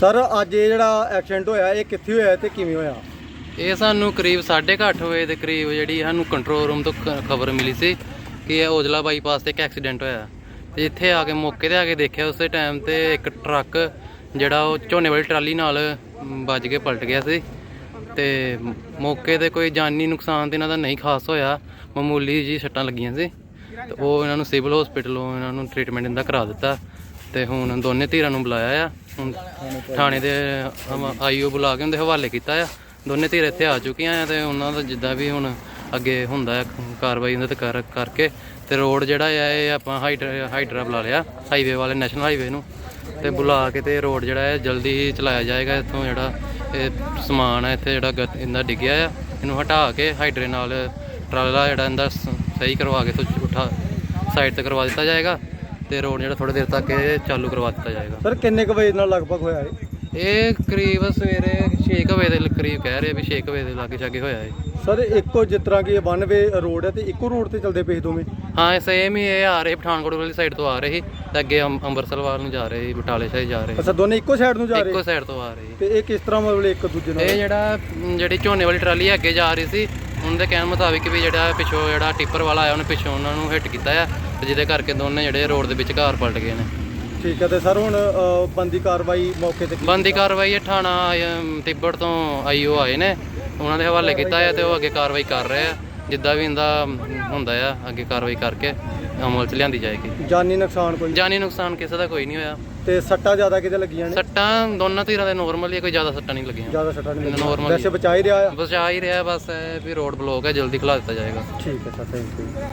Sir, ਅੱਜ ਇਹ ਜਿਹੜਾ ਐਕਸੀਡੈਂਟ ਹੋਇਆ, ਇਹ ਕਿੱਥੇ ਹੋਇਆ ਤੇ ਕਿਵੇਂ ਹੋਇਆ? ਇਹ ਸਾਨੂੰ ਕਰੀਬ 8:30 ਵਜੇ ਦੇ ਕਰੀਬ ਜਿਹੜੀ ਸਾਨੂੰ ਕੰਟਰੋਲ ਰੂਮ ਤੋਂ ਖਬਰ ਮਿਲੀ ਸੀ ਕਿ ਇਹ ਔਜਲਾ ਬਾਈਪਾਸ ਤੇ ਇੱਕ ਐਕਸੀਡੈਂਟ ਹੋਇਆ। ਤੇ ਇੱਥੇ ਆ ਕੇ ਮੌਕੇ ਤੇ ਆ ਕੇ ਦੇਖਿਆ, ਉਸੇ ਟਾਈਮ ਤੇ ਇੱਕ ਟਰੱਕ ਜਿਹੜਾ ਉਹ ਝੋਨੇ ਵਾਲੀ ਟਰਾਲੀ ਨਾਲ ਵੱਜ ਕੇ ਪਲਟ ਗਿਆ ਸੀ। ਤੇ ਮੌਕੇ ਤੇ ਕੋਈ ਜਾਨੀ ਨੁਕਸਾਨ ਤੇ ਇਹਨਾਂ ਦਾ ਨਹੀਂ ਖਾਸ ਹੋਇਆ। ਮਾਮੂਲੀ ਜੀ ਸੱਟਾਂ ਲੱਗੀਆਂ ਸੀ। ਤੇ ਉਹ ਇਹਨਾਂ ਨੂੰ ਸਿਵਲ ਹਸਪੀਟਲੋਂ ਇਹਨਾਂ ਨੂੰ ਟ੍ਰੀਟਮੈਂਟ ਦਾ ਕਰਾ ਦਿੱਤਾ। ਤੇ ਹੁਣ ਦੋਨੇ ਧਿਰਾਂ ਨੂੰ ਬੁਲਾਇਆ ਆ। ਹੁਣ ਥਾਣੇ ਦੇ ਆਈਓ ਬੁਲਾ ਕੇ ਉਹਦੇ ਹਵਾਲੇ ਕੀਤਾ ਆ। ਦੋਨੇ ਧਿਰ ਇੱਥੇ ਆ ਚੁੱਕੀਆਂ ਆ ਤੇ ਉਹਨਾਂ ਦਾ ਜਿੱਦਾਂ ਵੀ ਹੁਣ ਅੱਗੇ ਹੁੰਦਾ ਆ ਕਾਰਵਾਈ ਉਹਨਾਂ ਤੇ ਕਰ ਕਰਕੇ ਤੇ ਰੋਡ ਜਿਹੜਾ ਆ, ਇਹ ਆਪਾਂ ਹਾਈਡਰਾ ਹਾਈਡਰਾ ਬੁਲਾ ਲਿਆ, ਹਾਈਵੇ ਵਾਲੇ, ਨੈਸ਼ਨਲ ਹਾਈਵੇ ਨੂੰ। ਤੇ ਬੁਲਾ ਕੇ ਤੇ ਰੋਡ ਜਿਹੜਾ ਹੈ ਜਲਦੀ ਹੀ ਚਲਾਇਆ ਜਾਏਗਾ। ਇੱਥੋਂ ਜਿਹੜਾ ਇਹ ਸਮਾਨ ਹੈ ਇੱਥੇ ਜਿਹੜਾ ਗ- ਡਿੱਗਿਆ ਆ, ਇਹਨੂੰ ਹਟਾ ਕੇ ਹਾਈਡਰੇ ਨਾਲ ਟਰਾਲਾ ਜਿਹੜਾ ਇਹਦਾ ਸ- ਸਹੀ ਕਰਵਾ ਕੇ ਉਠਾ ਸਾਈਡ ਤੇ ਕਰਵਾ ਦਿੱਤਾ ਜਾਏਗਾ। ਤੇ ਰੋਡ ਜਿਹੜਾ ਥੋੜੀ ਦੇਰ ਤੱਕ ਇਹ ਚਾਲੂ ਕਰਵਾ ਦਿੱਤਾ ਜਾਏਗਾ। ਸਰ ਕਿੰਨੇ ਕੁ ਵਜੇ ਨਾਲ ਲਗਭਗ ਹੋਇਆ ਇਹ? ਇਹ ਕਰੀਬ ਸਵੇਰੇ 6 ਵਜੇ ਦੇ ਕਰੀਬ ਕਹਿ ਰਹੇ ਵੀ 6 ਵਜੇ ਦੇ ਲਾਗੇ ਛਾਗੇ ਹੋਇਆ ਇਹ। ਸਰ ਇੱਕੋ ਜਿਸ ਤਰ੍ਹਾਂ ਕਿ ਇਹ ਵਨ ਵੇ ਰੋਡ ਹੈ ਤੇ ਇੱਕੋ ਰੋਡ ਤੇ ਚੱਲਦੇ ਪਏ ਦੋਵੇਂ? ਹਾਂ ਸੇਮ ਹੀ ਇਹ ਆ ਰਹੇ ਪਠਾਨਕੋਟ ਵਾਲੀ ਸਾਈਡ ਤੋਂ ਆ ਰਹੇ ਤੇ ਅੱਗੇ ਅੰਮ- ਅੰਮ੍ਰਿਤਸਰ ਵੱਲ ਨੂੰ ਜਾ ਰਹੇ ਸੀ ਬਟਾਲੇ ਸਾਈਡ ਜਾ ਰਹੇ ਅੱਛਾ ਦੋਨੇ ਇੱਕੋ ਸਾਈਡ ਨੂੰ ਜਾ ਰਹੇ? ਇੱਕੋ ਸਾਈਡ ਤੋਂ ਆ ਰਹੇ ਤੇ ਇਹ ਕਿਸ ਤਰ੍ਹਾਂ ਮਤਲਬ ਇੱਕ ਦੂਜੇ ਨਾਲ? ਇਹ ਜਿਹੜਾ ਮ, ਜਿਹੜੀ ਝੋਨੇ ਵਾਲੀ ਟਰਾਲੀ ਅੱਗੇ ਜਾ ਰਹੀ ਸੀ ਉਹਨਾਂ ਦੇ ਕਹਿਣ ਮੁਤਾਬਿਕ ਵੀ ਜਿਹੜਾ ਪਿੱਛੋਂ ਜਿਹੜਾ ਟਿੱਪਰ ਵਾਲਾ ਆਇਆ ਉਹਨੇ ਪਿੱਛੋਂ ਉਹਨਾਂ ਨੂੰ ਹਿੱਟ ਕੀਤਾ ਆ ਤੇ ਜਿਹਦੇ ਕਰਕੇ ਦੋਨੇ ਜਿਹੜੇ ਰੋਡ ਦੇ ਵਿੱਚ ਘਰ ਪਲਟ ਗਏ ਨੇ। ਠੀਕ ਹੈ ਤੇ ਸਰ ਹੁਣ ਅ, ਬੰਦੀ ਕਾਰਵਾਈ ਮੌਕੇ ਤੇ ਕੀ ਬੰਦੀ ਕਾਰਵਾਈ ਇਹ ਥਾਣਾ ਅਮ, ਤਿੱਬੜ ਤੋਂ ਆਈਓ ਆਏ ਨੇ। ਉਹਨਾਂ ਦੇ ਹਵਾਲੇ ਕੀਤਾ ਹੈ ਤੇ ਉਹ ਅੱਗੇ ਕਾਰਵਾਈ ਕਰ ਰਹੇ ਆ। ਜਿੱਦਾਂ ਵੀ ਇਹਦਾ ਹੁੰਦਾ ਆ ਅੱਗੇ ਕਾਰਵਾਈ ਕਰਕੇ ਅਮਲ ਚ ਲਿਆਂਦੀ ਜਾਏਗੀ। ਜਾਨੀ ਨੁਕਸਾਨ ਕੋਈ? ਜਾਨੀ ਨੁਕਸਾਨ ਕਿਸੇ ਦਾ ਕੋਈ ਨਹੀਂ ਹੋਇਆ। ਤੇ ਸੱਟਾਂ ਜ਼ਿਆਦਾ ਕਿਤੇ ਲੱਗੀਆਂ ਨੇ? ਸੱਟਾਂ ਦੋਨਾਂ ਧਿਰਾਂ ਦੇ ਨਾਰਮਲ ਹੀ ਆ, ਕੋਈ ਜ਼ਿਆਦਾ ਸੱਟਾਂ ਨਹੀਂ ਲੱਗੀਆਂ। ਜ਼ਿਆਦਾ ਸੱਟਾਂ ਨਹੀਂ ਲੱਗੀਆਂ। Normal ਵੈਸੇ ਬਚਾ ਹੀ ਰਿਹਾ ਆ? ਹੀ ਰਿਹਾ ਬਸ ਇਹ ਵੀ ਰੋਡ ਬਲੌਕ ਹੈ ਜਲਦੀ ਖੁਲਾ ਦਿੱਤਾ ਜਾਏਗਾ। ਠੀਕ ਹੈ ਸਰ ਥੈਂਕ ਯੂ